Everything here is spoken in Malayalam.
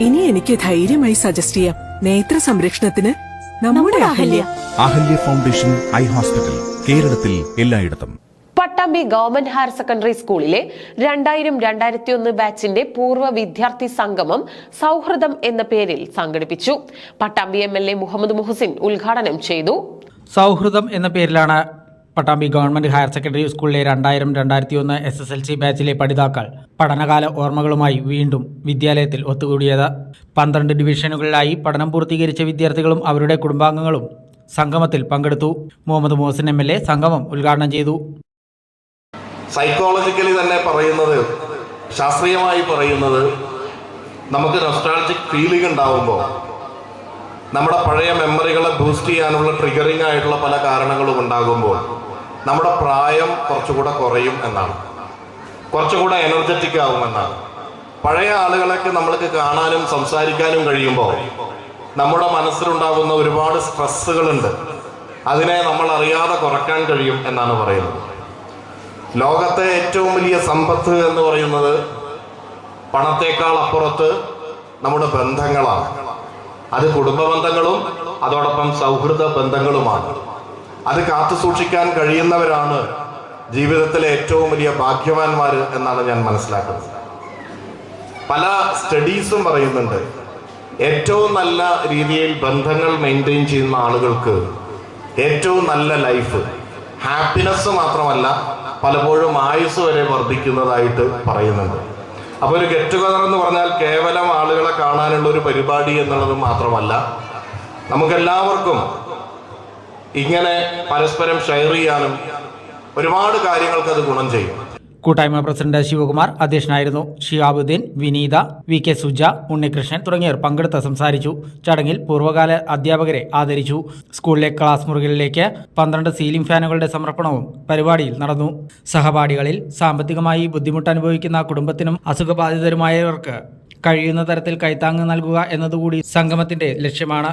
ഇനി എനിക്ക് ധൈര്യമായി സജസ്റ്റ് ചെയ്യാം. നേത്ര സംരക്ഷണത്തിന് നമ്മുടെ Ahalya. Ahalya foundation eye hospital കേരളത്തിൽ എല്ലായിടത്തും. പട്ടാമ്പി ഗവൺമെന്റ് ഹയർ സെക്കൻഡറി സ്കൂളിലെ രണ്ടായിരം രണ്ടായിരത്തി ഒന്ന് ബാച്ചിന്റെ പൂർവ വിദ്യാർത്ഥി സംഗമം സൗഹൃദം എന്ന പേരിൽ സംഘടിപ്പിച്ചു. Pattambi M L A Muhammad Muhsin ഉദ്ഘാടനം ചെയ്തു. സൗഹൃദം എന്ന പേരിലാണ് പട്ടാമ്പി ഗവൺമെന്റ് ഹയർ സെക്കൻഡറി സ്കൂളിലെ രണ്ടായിരം രണ്ടായിരത്തി ഒന്ന് എസ് എസ് എൽ സി ബാച്ചിലെ പഠിതാക്കൾ പഠനകാല ഓർമ്മകളുമായി വീണ്ടും വിദ്യാലയത്തിൽ ഒത്തുകൂടിയത്. പന്ത്രണ്ട് ഡിവിഷനുകളിലായി പഠനം പൂർത്തീകരിച്ച വിദ്യാർത്ഥികളും അവരുടെ കുടുംബാംഗങ്ങളും സംഗമത്തിൽ പങ്കെടുത്തു. Muhammad Mohsin M L A സംഗമം ഉദ്ഘാടനം ചെയ്തു. സൈക്കോളജിക്കലി തന്നെ പറയുന്നത് ശാസ്ത്രീയമായി പറയുന്നത് നമുക്ക് നൊസ്റ്റാൾജിക് ഫീലിംഗ് ഉണ്ടാവുമ്പോൾ നമ്മുടെ പഴയ മെമ്മറികളെ ബൂസ്റ്റ് ചെയ്യാനുള്ള ട്രിഗറിംഗ് ആയിട്ടുള്ള പല കാരണങ്ങളും ഉണ്ടാകുമ്പോൾ നമ്മുടെ പ്രായം കുറച്ചുകൂടെ കുറയും എന്നാണ്. കുറച്ചുകൂടെ എനർജറ്റിക് ആവും എന്നാണ്. പഴയ ആളുകളൊക്കെ നമ്മൾക്ക് കാണാനും സംസാരിക്കാനും കഴിയുമ്പോൾ നമ്മുടെ മനസ്സിലുണ്ടാകുന്ന ഒരുപാട് സ്ട്രെസ്സുകളുണ്ട്. അതിനെ നമ്മൾ അറിയാതെ കുറയ്ക്കാൻ കഴിയും എന്നാണ് പറയുന്നത്. ലോകത്തെ ഏറ്റവും വലിയ സമ്പത്ത് എന്ന് പറയുന്നത് പണത്തേക്കാൾ അപ്പുറത്ത് നമ്മുടെ ബന്ധങ്ങളാണ്. അത് കുടുംബ ബന്ധങ്ങളും അതോടൊപ്പം സൗഹൃദ ബന്ധങ്ങളുമാണ്. അത് കാത്തു സൂക്ഷിക്കാൻ കഴിയുന്നവരാണ് ജീവിതത്തിലെ ഏറ്റവും വലിയ ഭാഗ്യവാന്മാർ എന്നാണ് ഞാൻ മനസ്സിലാക്കുന്നത്. പല സ്റ്റഡീസും പറയുന്നുണ്ട് ഏറ്റവും നല്ല രീതിയിൽ ബന്ധങ്ങൾ മെയിന്റെയിൻ ചെയ്യുന്ന ആളുകൾക്ക് ഏറ്റവും നല്ല ലൈഫ് ഹാപ്പിനെസ് മാത്രമല്ല പലപ്പോഴും ആയുസ് വരെ വർദ്ധിക്കുന്നതായിട്ട് പറയുന്നുണ്ട്. അപ്പോൾ ഒരു ഗെറ്റ് ടുഗദർ എന്ന് പറഞ്ഞാൽ കേവലം ആളുകളെ കാണാനുള്ള ഒരു പരിപാടി എന്നുള്ളത് മാത്രമല്ല നമുക്കെല്ലാവർക്കും ഇങ്ങനെ പരസ്പരം ഷെയർ ചെയ്യാനും ഒരുപാട് കാര്യങ്ങൾക്ക് അത് ഗുണം ചെയ്യും. കൂട്ടായ്മ പ്രസിഡന്റ് ശിവകുമാർ അധ്യക്ഷനായിരുന്നു. ഷിയാബുദ്ദീൻ വിനീത വി കെ സുജ ഉണ്ണികൃഷ്ണൻ തുടങ്ങിയവർ പങ്കെടുത്ത് സംസാരിച്ചു. ചടങ്ങിൽ പൂർവകാല അധ്യാപകരെ ആദരിച്ചു. സ്കൂളിലെ ക്ലാസ് മുറികളിലേക്ക് പന്ത്രണ്ട് സീലിംഗ് ഫാനുകളുടെ സമർപ്പണവും പരിപാടിയിൽ നടന്നു. സഹപാഠികളിൽ സാമ്പത്തികമായി ബുദ്ധിമുട്ട് അനുഭവിക്കുന്ന കുടുംബത്തിനും അസുഖബാധിതരുമായവർക്ക് കഴിയുന്ന തരത്തിൽ കൈത്താങ്ങ് നൽകുക എന്നതുകൂടി സംഗമത്തിന്റെ ലക്ഷ്യമാണ്.